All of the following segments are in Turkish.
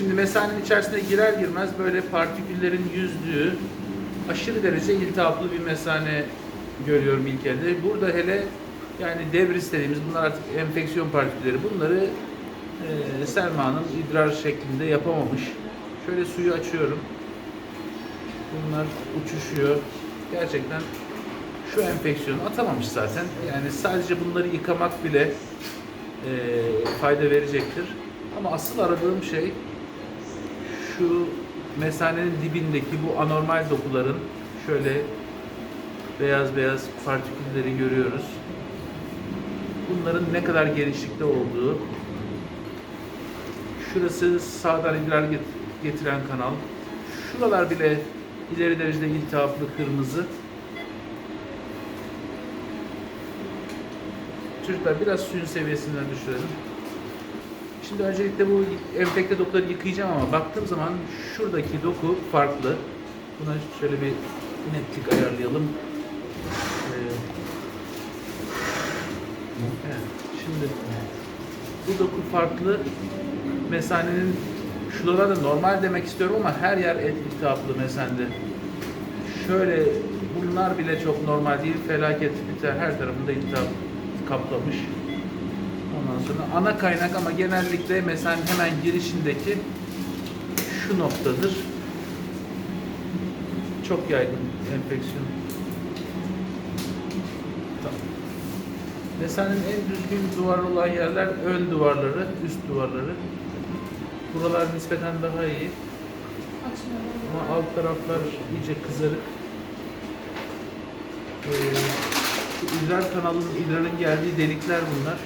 şimdi mesanenin içerisine girer girmez böyle partiküllerin yüzdüğü aşırı derece iltihaplı bir mesane görüyorum ilk elde. Burada hele yani devris dediğimiz bunlar artık enfeksiyon partikülleri. Bunları e, Selma Hanım idrar şeklinde yapamamış. Şöyle suyu açıyorum. Bunlar uçuşuyor. Gerçekten şu enfeksiyonu atamamış zaten. Yani sadece bunları yıkamak bile e, fayda verecektir. Ama asıl aradığım şey şu mesanenin dibindeki bu anormal dokuların şöyle beyaz beyaz partikülleri görüyoruz. Bunların ne kadar genişlikte olduğu. Şurası sağdan idrar get- getiren kanal. Şuralar bile ileri derecede iltihaplı kırmızı. Çocuklar biraz suyun seviyesinden düşürelim. Şimdi öncelikle bu enfekte dokuları yıkayacağım ama baktığım zaman şuradaki doku farklı. Buna şöyle bir netlik ayarlayalım. Ee, şimdi bu doku farklı. Mesanenin şuralara da normal demek istiyorum ama her yer et iltihaplı mesende. Şöyle bunlar bile çok normal değil. Felaket biter. Her tarafında iltihap kaplamış. Ondan sonra ana kaynak ama genellikle mesela hemen girişindeki şu noktadır. Çok yaygın enfeksiyon. Tamam. En düzgün duvar olan yerler ön duvarları, üst duvarları. Buralar nispeten daha iyi. Ama alt taraflar iyice kızarık. Ee, idrar kanalının, idrarın geldiği delikler bunlar.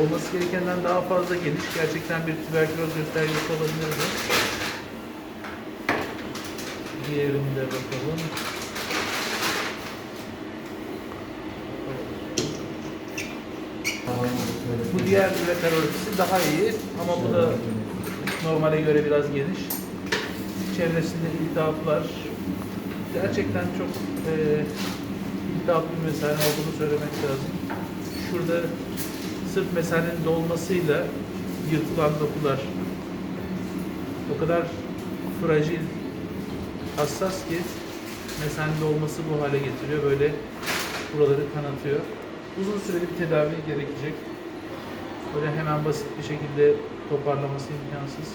Olması gerekenden daha fazla geniş. Gerçekten bir tüberküloz göstergesi olabilir mi? Diğerine bakalım. Bu diğer üreter örtüsü daha iyi ama bu da normale göre biraz geniş. Çevresinde iltihaplar. Gerçekten çok e, iltihaplı bir olduğunu söylemek lazım. Şurada sırf mesanenin dolmasıyla yırtılan dokular o kadar fragil, hassas ki mesanenin dolması bu hale getiriyor. Böyle buraları kanatıyor. Uzun süreli bir tedavi gerekecek. Böyle hemen basit bir şekilde toparlaması imkansız.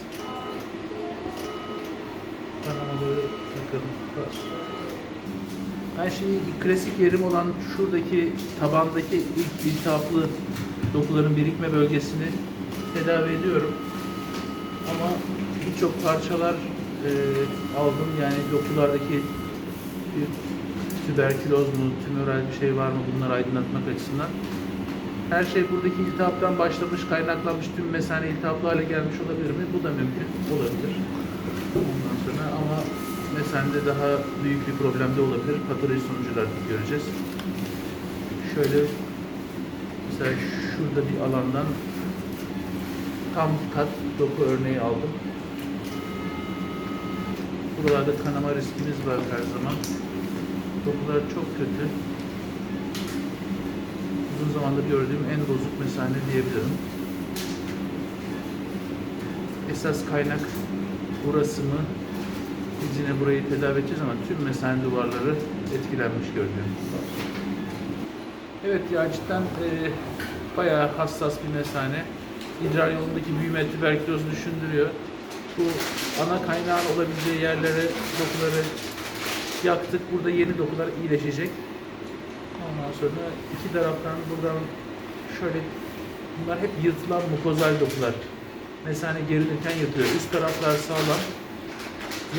Kanamaları bakalım. Bak. Ben şimdi klasik yerim olan şuradaki tabandaki ilk iltihaplı dokuların birikme bölgesini tedavi ediyorum. Ama birçok parçalar e, aldım. Yani dokulardaki bir tüberküloz mu, tümöral bir şey var mı bunları aydınlatmak açısından. Her şey buradaki iltihaptan başlamış, kaynaklanmış tüm mesane iltihaplı hale gelmiş olabilir mi? Bu da mümkün. Olabilir. Ondan sonra ama mesanede daha büyük bir problem de olabilir. Patoloji sonucular göreceğiz. Şöyle mesela şurada bir alandan tam kat doku örneği aldım. Buralarda kanama riskimiz var her zaman. Dokular çok kötü. Uzun zamandır gördüğüm en bozuk mesane diyebilirim. Esas kaynak burası mı? Biz yine burayı tedavi edeceğiz ama tüm mesane duvarları etkilenmiş görünüyor. Evet ya cidden e, bayağı hassas bir mesane. İdrar yolundaki büyüme tüberküloz düşündürüyor. Bu ana kaynağın olabileceği yerlere dokuları yaktık. Burada yeni dokular iyileşecek. Ondan sonra iki taraftan buradan şöyle bunlar hep yırtılan mukozal dokular. Mesane gerilirken yırtıyor. Üst taraflar sağlam.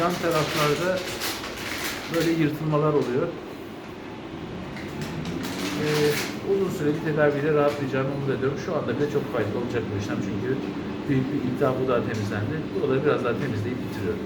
Yan taraflarda böyle yırtılmalar oluyor. Ee, uzun süreli tedaviyle rahatlayacağını umut ediyorum. Şu anda bile çok faydalı olacak bu işlem çünkü büyük bir iltihabı daha temizlendi. Buraları biraz daha temizleyip bitiriyorum.